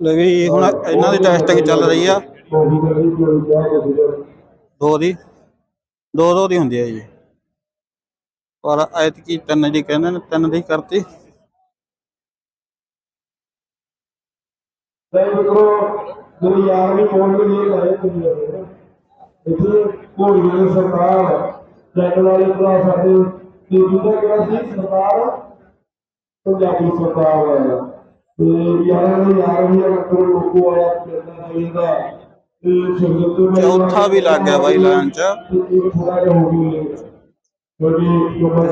ਲੈ ਵੀ ਹੁਣ ਇਹਨਾਂ ਦੀ ਟੈਸਟਿੰਗ ਚੱਲ ਰਹੀ ਆ। ਦੋ ਦੀ ਦੋ। ਦੋ ਦੀ ਹੁੰਦੀ ਹੈ ਜੀ। ਪਰ ਐਤਕੀ ਤਿੰਨ ਦੀ ਕਹਿੰਦੇ ਨੇ ਤਿੰਨ ਦੀ ਕਰਤੀ। ਲੈ ਮਿੱਤਰੋ ਮੇਰੀ ਯਾਰ ਵੀ ਕੋਲ ਵੀ ਨਹੀਂ ਲਾਏ ਤੁਸੀਂ ਇੱਥੇ ਘੋੜੀਆਂ ਦੀ ਸਰਕਾਰ ਜੱਟ ਵਾਲੇ ਭਰਾ ਸਾਡੇ ਤੇ ਦੂਜਾ ਕਿਹੜਾ ਸੀ? ਸਰਕਾਰ? ਪੰਜਾਬੀ ਸਰਕਾਰ ਵਾਲਾ ਤੇ ਯਾਰਾਂ ਦੇ ਯਾਰ ਵੀ ਆ ਮਿੱਤਰੋ ਲੋਕੋ ਆਇਆ ਪਿੰਡਾਂ ਇਹਦਾ ਚੌਥਾ ਵੀ ਲੱਗ ਗਿਆ ਬਾਈ ਲਾਈਨ 'ਚ।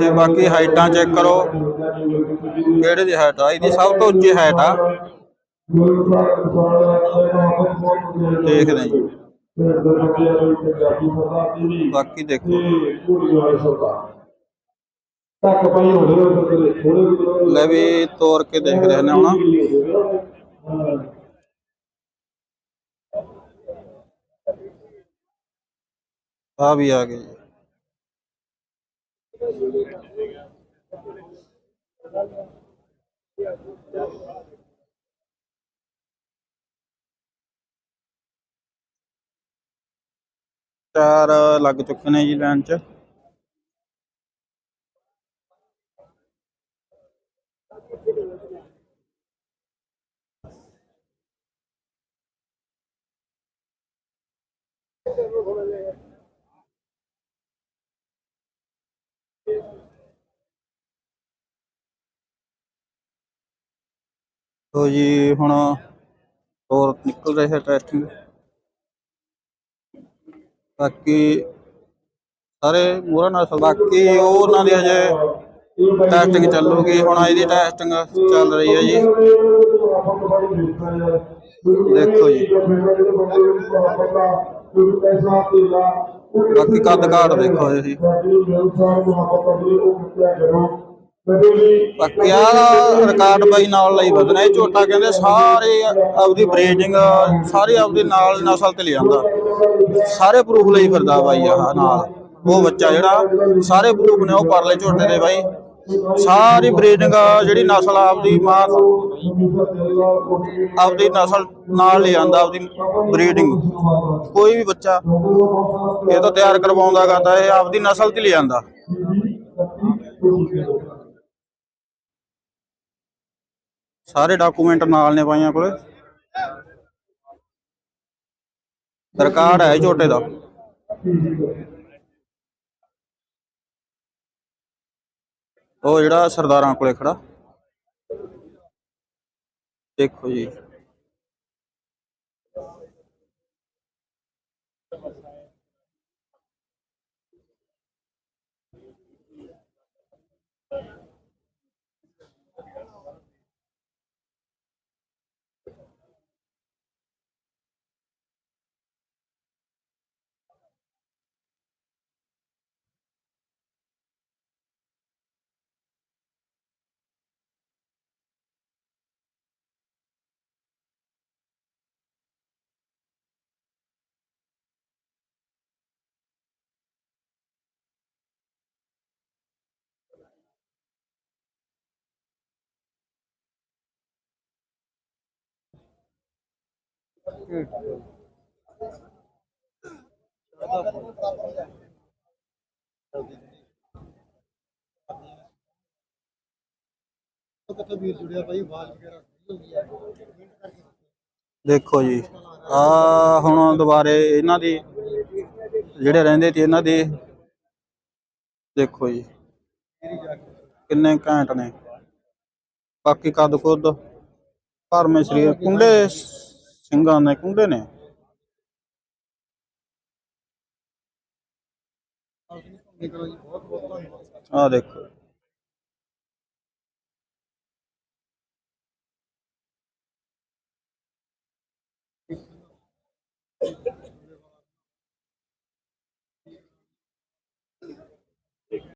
ਤੇ ਬਾਕੀ ਹਾਈਟਾਂ ਚੈੱਕ ਕਰੋ। ਕਿਹੜੇ ਦੀ ਹਾਈਟ ਆ? ਇਹਦੀ ਸਭ ਤੋਂ ਉੱਚੀ ਹਾਈਟ ਆ। ਦੇਖਦੇ ਜੀ। ਬਾਕੀ ਦੇਖੋ। ਲੈ ਵੀ ਤੋੜ ਕੇ ਦੇਖ ਰਹੇ ਨੇ ਹੁਣ ਆ ਵੀ ਆ ਗਏ ਜੀ ਚਾਰ ਲੱਗ ਚੁੱਕੇ ਨੇ ਜੀ ਲਾਈਨ 'ਚ ਤੋ ਜੀ ਹੁਣ ਹੋਰ ਨਿਕਲ ਰਿਹਾ ਟੈਸਟਿੰਗ ਬਾਕੀ ਸਾਰੇ ਮੋਹਰਾ ਨਾਲ ਬਾਕੀ ਉਹ ਉਹਨਾਂ ਦੀ ਹਜੇ ਟੈਸਟਿੰਗ ਚੱਲੂਗੀ, ਹੁਣ ਇਹਦੀ ਟੈਸਟਿੰਗ ਚੱਲ ਰਹੀ ਹੈ ਜੀ। ਦੇਖੋ ਜੀ। ਬਾਕੀ ਕੱਦ ਕਾਠ ਦੇਖੋ ਜੀ ਬਾਕੀ ਰਿਕਾਰਡ ਬਾਈ ਨਾਲ ਲਈ ਵਧਣਾ ਇਹ ਝੋਟਾ ਕਹਿੰਦੇ ਸਾਰੇ ਆਪਦੀ ਬਰੀਡਿੰਗ ਸਾਰੇ ਆਪਦੇ ਨਾਲ ਨਸਲ ਤੇ ਲੈ ਸਾਰੇ ਪ੍ਰੂਫ ਲਈ ਫਿਰਦਾ ਬਾਈ ਆਹ ਨਾਲ। ਉਹ ਬੱਚਾ ਜਿਹੜਾ, ਸਾਰੇ ਪ੍ਰੂਫ ਨੇ ਉਹ ਪਰਲੇ ਝੋਟੇ ਦੇ ਬਾਈ। ਸਾਰੀ ਬਰੀਡਿੰਗ ਜਿਹੜੀ ਨਸਲ ਆਪਦੀ ਮਾਂ ਆਪਦੀ ਨਸਲ ਨਾਲ ਲੈ ਆਪਦੀ ਬਰੀਡਿੰਗ। ਕੋਈ ਵੀ ਬੱਚਾ ਇਹ ਤਾਂ ਤਿਆਰ ਕਰਵਾਉਂਦਾ ਗਾ ਇਹ ਆਪਦੀ ਨਸਲ ਤੇ ਲੈ ਸਾਰੇ ਡਾਕੂਮੈਂਟ ਨਾਲ ਨੇ ਪਾਈਆਂ ਕੋਲੇ। ਰਿਕਾਰਡ ਹੈ ਝੋਟੇ ਦਾ। ਉਹ ਜਿਹੜਾ ਸਰਦਾਰਾਂ ਕੋਲੇ ਖੜਾ। ਦੇਖੋ ਜੀ। ਦੇਖੋ ਜੀ ਆ ਹੁਣ ਦੁਬਾਰੇ ਇਹਨਾਂ ਦੀ ਜਿਹੜੇ ਰਹਿੰਦੇ ਸੀ ਇਹਨਾਂ ਦੇ, ਦੇਖੋ ਜੀ, ਕਿੰਨੇ ਘੈਂਟ ਨੇ। ਬਾਕੀ ਕਦ ਕੁੱਦ ਭਰਮੇ ਸਰੀਰ ਕੁੰਡੇ ਸਿੰਘਾਂ ਨੇ ਕੁੰਡੇ ਨੇ। ਆ ਦੇਖੋ।